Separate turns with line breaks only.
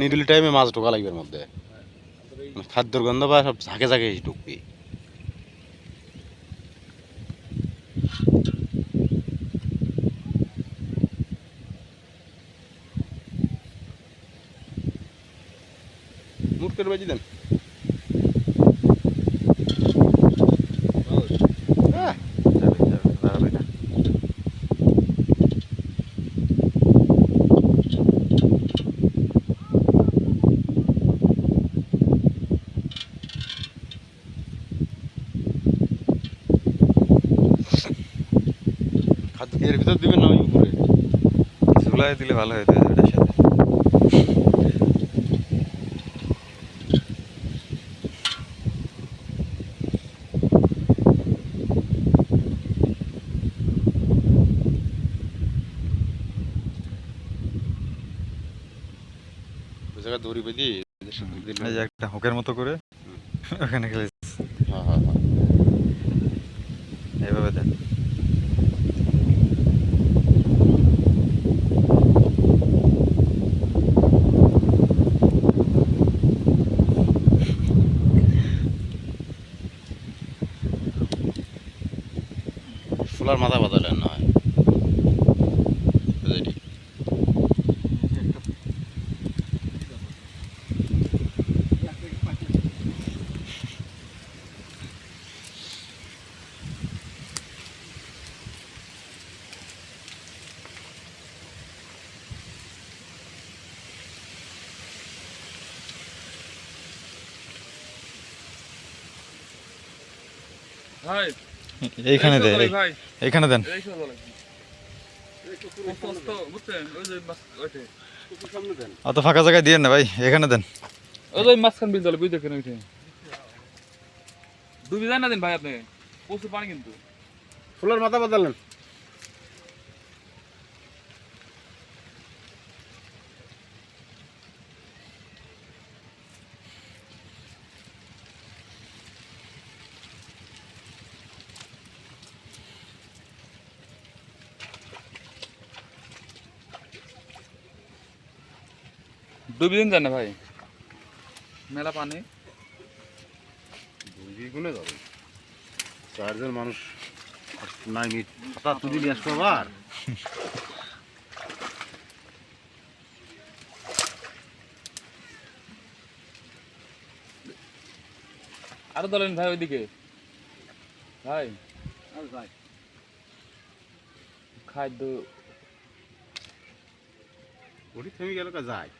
নিরিলি টাইমে মাছ ঢোকা লাগবে মধ্যে।
এই
মানে খাদ্যর গন্ধ বা সব ঝাঁকে ঝাঁকে ঢুকবে। মুট করে বাজি দেন আহ, যাবে, যাবে, দাঁড়াবে না। খাদ্য এর ভিতর দিবেন না ওই উপরে?
ঝুলাই দিলে ভালো হতো এটার সাথে।
জায়গায় দড়ি বেঁধে
একটা হুকের মতো করে ওখানে খেলে
হ্যাঁ হ্যাঁ হ্যাঁ।
এইভাবে দেন।
ফুলার মাথা বদলেন না হয় বুঝলি?
এইখানে
ভাই।
এইখানে দেন। অত ফাঁকা জায়গায় দিয়ে না ভাই এখানে দেন।
ওই মাঝখান মাছখান বিল দলে বুঝতে ওইটে? ডুবি যায় না দিন ভাই আপনি প্রচুর পানি কিন্তু।
ফুলের মাথা বদলেন
ডুবি দিন যায় না ভাই? মেলা পানি।
দুই গুণে যাবে। চারজন মানুষ নাই মিট। হঠাৎ তুলি নিয়ে আসব আবার?
আরও দলেন ভাই ওইদিকে। ভাই। ভাই। খাদ্য
ওটি থেমে গেল কা যায়?